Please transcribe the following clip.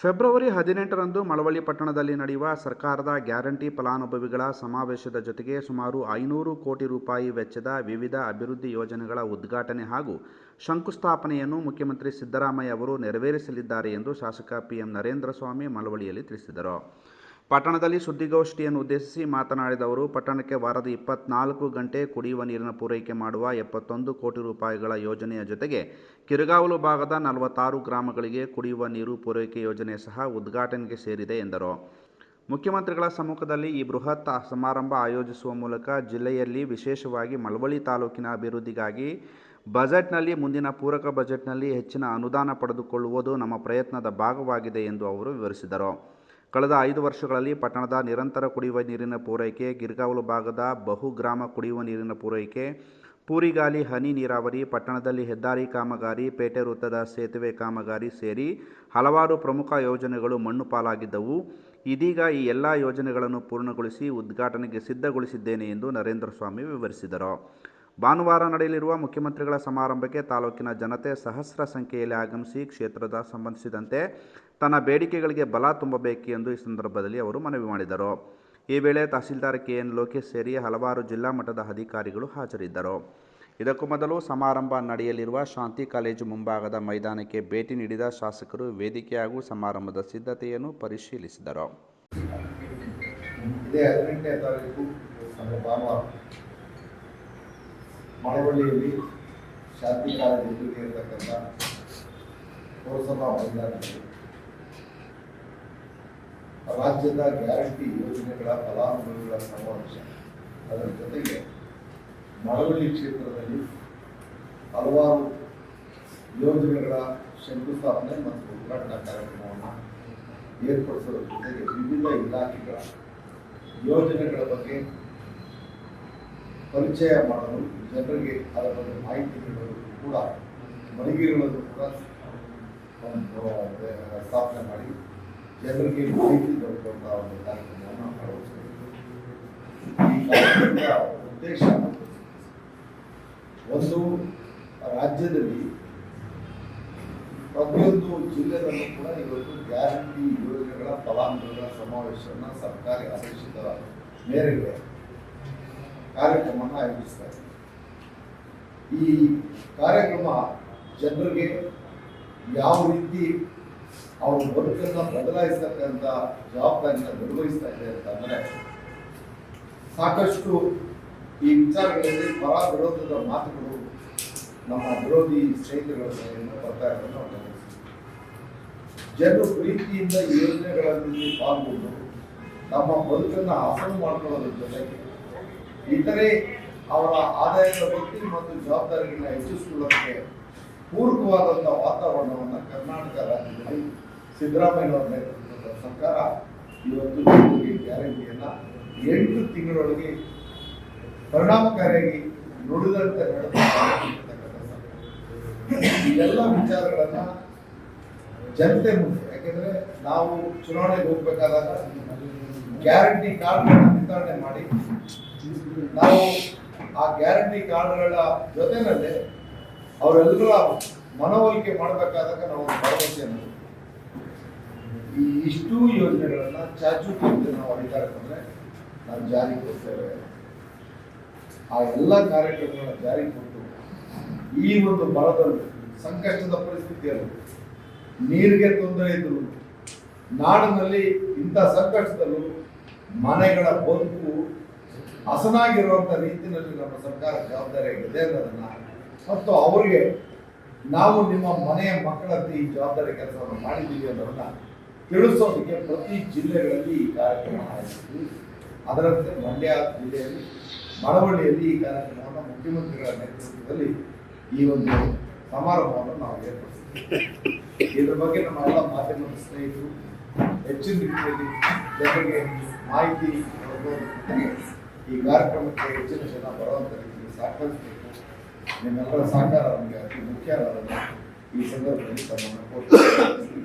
February ಹದಿನೆಂಟರಂದು ಮಳವಳ್ಳಿ ಪಟ್ಟಣದಲ್ಲಿ ನಡೆಯುವ ಸರ್ಕಾರದ ಗ್ಯಾರಂಟಿ ಫಲಾನುಭವಿಗಳ ಸಮಾವೇಶದ ಜೊತೆಗೆ ಸುಮಾರು ಐನೂರು ಕೋಟಿ ರೂಪಾಯಿ ವೆಚ್ಚದ ವಿವಿಧ ಅಭಿವೃದ್ಧಿ ಯೋಜನೆಗಳ ಉದ್ಘಾಟನೆ ಹಾಗೂ ಶಂಕುಸ್ಥಾಪನೆಯನ್ನು ಮುಖ್ಯಮಂತ್ರಿ ಸಿದ್ದರಾಮಯ್ಯ ಅವರು ನೆರವೇರಿಸಲಿದ್ದಾರೆ ಎಂದು ಶಾಸಕ ಪಿಎಂ ನರೇಂದ್ರ ಸ್ವಾಮಿ ಮಳವಳ್ಳಿಯಲ್ಲಿ ತಿಳಿಸಿದರು. ಪಟ್ಟಣದಲ್ಲಿ ಸುದ್ದಿಗೋಷ್ಠಿಯನ್ನು ಉದ್ದೇಶಿಸಿ ಮಾತನಾಡಿದ ಅವರು, ಪಟ್ಟಣಕ್ಕೆ ವಾರದ ಇಪ್ಪತ್ನಾಲ್ಕು ಗಂಟೆ ಕುಡಿಯುವ ನೀರಿನ ಪೂರೈಕೆ ಮಾಡುವ ಎಪ್ಪತ್ತೊಂದು ಕೋಟಿ ರೂಪಾಯಿಗಳ ಯೋಜನೆಯ ಜೊತೆಗೆ ಕಿರುಗಾವಲು ಭಾಗದ ನಲವತ್ತಾರು ಗ್ರಾಮಗಳಿಗೆ ಕುಡಿಯುವ ನೀರು ಪೂರೈಕೆ ಯೋಜನೆ ಸಹ ಉದ್ಘಾಟನೆಗೆ ಸೇರಿದೆ ಎಂದರು. ಮುಖ್ಯಮಂತ್ರಿಗಳ ಸಮ್ಮುಖದಲ್ಲಿ ಈ ಬೃಹತ್ ಸಮಾರಂಭ ಆಯೋಜಿಸುವ ಮೂಲಕ ಜಿಲ್ಲೆಯಲ್ಲಿ ವಿಶೇಷವಾಗಿ ಮಳವಳ್ಳಿ ತಾಲೂಕಿನ ಅಭಿವೃದ್ಧಿಗಾಗಿ ಬಜೆಟ್ನಲ್ಲಿ, ಮುಂದಿನ ಪೂರಕ ಬಜೆಟ್ನಲ್ಲಿ ಹೆಚ್ಚಿನ ಅನುದಾನ ಪಡೆದುಕೊಳ್ಳುವುದು ನಮ್ಮ ಪ್ರಯತ್ನದ ಭಾಗವಾಗಿದೆ ಎಂದು ಅವರು ವಿವರಿಸಿದರು. ಕಳೆದ ಐದು ವರ್ಷಗಳಲ್ಲಿ ಪಟ್ಟಣದ ನಿರಂತರ ಕುಡಿಯುವ ನೀರಿನ ಪೂರೈಕೆ, ಗಿರ್ಗಾವಲು ಭಾಗದ ಬಹುಗ್ರಾಮ ಕುಡಿಯುವ ನೀರಿನ ಪೂರೈಕೆ ಪೂರಿಗಾಲಿ ಹನಿ ನೀರಾವರಿ, ಪಟ್ಟಣದಲ್ಲಿ ಹೆದ್ದಾರಿ ಕಾಮಗಾರಿ, ಪೇಟೆ ವೃತ್ತದ ಸೇತುವೆ ಕಾಮಗಾರಿ ಸೇರಿ ಹಲವಾರು ಪ್ರಮುಖ ಯೋಜನೆಗಳು ಮಣ್ಣು ಪಾಲಾಗಿದ್ದವು. ಇದೀಗ ಈ ಎಲ್ಲ ಯೋಜನೆಗಳನ್ನು ಪೂರ್ಣಗೊಳಿಸಿ ಉದ್ಘಾಟನೆಗೆ ಸಿದ್ಧಗೊಳಿಸಿದ್ದೇನೆ ಎಂದು ನರೇಂದ್ರ ಸ್ವಾಮಿ ವಿವರಿಸಿದರು. ಭಾನುವಾರ ನಡೆಯಲಿರುವ ಮುಖ್ಯಮಂತ್ರಿಗಳ ಸಮಾರಂಭಕ್ಕೆ ತಾಲೂಕಿನ ಜನತೆ ಸಹಸ್ರ ಸಂಖ್ಯೆಯಲ್ಲಿ ಆಗಮಿಸಿ ಕ್ಷೇತ್ರದ ಸಂಬಂಧಿಸಿದಂತೆ ತನ್ನ ಬೇಡಿಕೆಗಳಿಗೆ ಬಲ ತುಂಬಬೇಕು ಎಂದು ಈ ಸಂದರ್ಭದಲ್ಲಿ ಅವರು ಮನವಿ ಮಾಡಿದರು. ಈ ವೇಳೆ ತಹಸೀಲ್ದಾರ್ ಕೆ ಎನ್ ಲೋಕೇಶ್ ಸೇರಿ ಹಲವಾರು ಜಿಲ್ಲಾ ಮಟ್ಟದ ಅಧಿಕಾರಿಗಳು ಹಾಜರಿದ್ದರು. ಇದಕ್ಕೂ ಮೊದಲು ಸಮಾರಂಭ ನಡೆಯಲಿರುವ ಶಾಂತಿ ಕಾಲೇಜು ಮುಂಭಾಗದ ಮೈದಾನಕ್ಕೆ ಭೇಟಿ ನೀಡಿದ ಶಾಸಕರು ವೇದಿಕೆ ಹಾಗೂ ಸಮಾರಂಭದ ಸಿದ್ಧತೆಯನ್ನು ಪರಿಶೀಲಿಸಿದರು ಇದೇ ಹದಿನೆಂಟನೇ ತಾರೀಕು ಅಂದರೆ ಭಾನುವಾರ ಮಳವಳ್ಳಿಯಲ್ಲಿ ಶಾಂತಿ ಕಾಲೇಜು ಎದುರಿಗೆ ಇರತಕ್ಕಂಥ ಪುರಸಭಾ ಮೈದಾನದಲ್ಲಿ ರಾಜ್ಯದ ಗ್ಯಾರಂಟಿ ಯೋಜನೆಗಳ ಫಲಾನುಭವಿಗಳ ಸಮಾವೇಶ. ಅದರ ಜೊತೆಗೆ ಮಳವಳ್ಳಿ ಕ್ಷೇತ್ರದಲ್ಲಿ ಹಲವಾರು ಯೋಜನೆಗಳ ಶಂಕುಸ್ಥಾಪನೆ ಮತ್ತು ಉದ್ಘಾಟನಾ ಕಾರ್ಯಕ್ರಮವನ್ನು ಏರ್ಪಡಿಸುವ ಜೊತೆಗೆ ವಿವಿಧ ಇಲಾಖೆಗಳ ಯೋಜನೆಗಳ ಬಗ್ಗೆ ಪರಿಚಯ ಮಾಡಲು ಜನರಿಗೆ ಅದರ ಬಗ್ಗೆ ಮಾಹಿತಿ ನೀಡಲು ಕೂಡ ಮಳಿಗೆಗಳನ್ನು ಕೂಡ ಸ್ಥಾಪನೆ ಮಾಡಿ ಜನರಿಗೆ ಮಾಹಿತಿ ದೊರಕುವಂಥ ಒಂದು ಕಾರ್ಯಕ್ರಮವನ್ನು ಅಳವಡಿಸಬೇಕು ಈ ಉದ್ದೇಶ ಒಂದು, ರಾಜ್ಯದಲ್ಲಿ ಪ್ರತಿಯೊಂದು ಜಿಲ್ಲೆಗಳನ್ನು ಕೂಡ ಇವತ್ತು ಗ್ಯಾರಂಟಿ ಯೋಜನೆಗಳ ಫಲಾನುಭವಿಗಳ ಸಮಾವೇಶವನ್ನು ಸರ್ಕಾರಿ ಆದೇಶದ ಮೇರೆಗೆ ಕಾರ್ಯಕ್ರಮವನ್ನು ಆಯೋಜಿಸ್ತಾರೆ ಈ ಕಾರ್ಯಕ್ರಮ ಜನರಿಗೆ ಯಾವ ರೀತಿ ಅವ್ರ ಬದುಕನ್ನು ಬದಲಾಯಿಸ್ತಕ್ಕಂಥ ಜವಾಬ್ದಾರಿನ ನಿರ್ವಹಿಸ್ತಾ ಇದೆ ಅಂತಂದ್ರೆ ಸಾಕಷ್ಟು ಈ ವಿಚಾರಗಳಲ್ಲಿ ಪರ ವಿರೋಧದ ಮಾತುಗಳು ನಮ್ಮ ವಿರೋಧಿ ಸ್ನೇಹಿತರುಗಳ ಬರ್ತಾ ಇರೋದನ್ನು. ಜನರು ಪ್ರೀತಿಯಿಂದ ಯೋಜನೆಗಳಲ್ಲಿ ಪಾಲ್ಗೊಂಡು ನಮ್ಮ ಬದುಕನ್ನು ಹಸನು ಮಾಡ್ಕೊಳ್ಳೋದ್ರ ಜೊತೆಗೆ ಇತರೆ ಅವರ ಆದಾಯದ ಬಗ್ಗೆ ಮತ್ತು ಜವಾಬ್ದಾರಿಗಳನ್ನ ಹೆಚ್ಚಿಸಿಕೊಳ್ಳೋದಕ್ಕೆ ಪೂರಕವಾದಂತಹ ವಾತಾವರಣವನ್ನು ಕರ್ನಾಟಕ ರಾಜ್ಯದಲ್ಲಿ ಸಿದ್ದರಾಮಯ್ಯನವರ ನೇತೃತ್ವದ ಸರ್ಕಾರ ಇವತ್ತು ಜನರಿಗೆ ಗ್ಯಾರಂಟಿಯನ್ನು ಎಂಟು ತಿಂಗಳೊಳಗೆ ಪರಿಣಾಮಕಾರಿಯಾಗಿ ನುಡಿದಂತೆ. ಇದೆಲ್ಲ ವಿಚಾರಗಳನ್ನ ಜನತೆ ಮುಂದೆ, ಯಾಕೆಂದ್ರೆ ನಾವು ಚುನಾವಣೆಗೆ ಹೋಗ್ಬೇಕಾದಾಗ ಗ್ಯಾರಂಟಿ ಕಾರ್ಡ್ ವಿತರಣೆ ಮಾಡಿ ನಾವು ಆ ಗ್ಯಾರಂಟಿ ಕಾರ್ಡ್ಗಳ ಜೊತೆನಲ್ಲೇ ಅವರೆಲ್ಲರೂ ಮನವೊಲಿಕೆ ಮಾಡಬೇಕಾದಾಗ ನಾವು ಭರವಸೆಯನ್ನು ಈ ಇಷ್ಟು ಯೋಜನೆಗಳನ್ನ ಚಾಚುಕ್ಯಂತೆ ನಾವು ಅಧಿಕಾರ ಬಂದ್ರೆ ನಾವು ಜಾರಿ ಕೊಡ್ತೇವೆ. ಆ ಎಲ್ಲ ಕಾರ್ಯಕ್ರಮಗಳನ್ನ ಜಾರಿ ಕೊಟ್ಟು ಈ ಒಂದು ಬಲದಲ್ಲಿ ಸಂಕಷ್ಟದ ಪರಿಸ್ಥಿತಿಯಲ್ಲಿ ನೀರಿಗೆ ತೊಂದರೆ ಇದ್ರು, ನಾಡಿನಲ್ಲಿ ಇಂಥ ಸಂಕಷ್ಟದಲ್ಲೂ ಮನೆಗಳ ಬದುಕು ಹಸನಾಗಿರುವಂಥ ರೀತಿಯಲ್ಲಿ ನಮ್ಮ ಸರ್ಕಾರ ಜವಾಬ್ದಾರಿಯಾಗಿದೆ ಅನ್ನೋದನ್ನ ಮತ್ತು ಅವರಿಗೆ ನಾವು ನಿಮ್ಮ ಮನೆಯ ಮಕ್ಕಳಂತೆ ಈ ಜವಾಬ್ದಾರಿ ಕೆಲಸವನ್ನು ಮಾಡಿದ್ದೀವಿ ಅನ್ನೋದನ್ನ ತಿಳಿಸೋದಕ್ಕೆ ಪ್ರತಿ ಜಿಲ್ಲೆಗಳಲ್ಲಿ ಈ ಕಾರ್ಯಕ್ರಮ ಆಯೋಜಿಸಿದ್ವಿ ಅದರಂತೆ ಮಂಡ್ಯ ಜಿಲ್ಲೆಯಲ್ಲಿ, ಮಳವಳ್ಳಿಯಲ್ಲಿ ಈ ಕಾರ್ಯಕ್ರಮವನ್ನು ಮುಖ್ಯಮಂತ್ರಿಗಳ ನೇತೃತ್ವದಲ್ಲಿ ಈ ಒಂದು ಸಮಾರಂಭವನ್ನು ನಾವು ಏರ್ಪಡಿಸಿದ್ವಿ. ಇದರ ಬಗ್ಗೆ ನಮ್ಮ ಎಲ್ಲ ಮಾಧ್ಯಮದ ಸ್ನೇಹಿತರು ಹೆಚ್ಚಿನ ರೀತಿಯಲ್ಲಿ ಜನರಿಗೆ ಮಾಹಿತಿ ಈ ಕಾರ್ಯಕ್ರಮಕ್ಕೆ ಹೆಚ್ಚಿನ ಜನ ಬರುವಂಥ ರೀತಿಯಲ್ಲಿ ಸಹಕರಿಸಬೇಕು. ನಿಮ್ಮೆಲ್ಲರ ಸಹಕಾರ ನಮಗೆ ಅತಿ ಮುಖ್ಯ ಅನ್ನೋದನ್ನು ಈ ಸಂದರ್ಭದಲ್ಲಿ ತಮ್ಮನ್ನು ಕೋರ್ತೀನಿ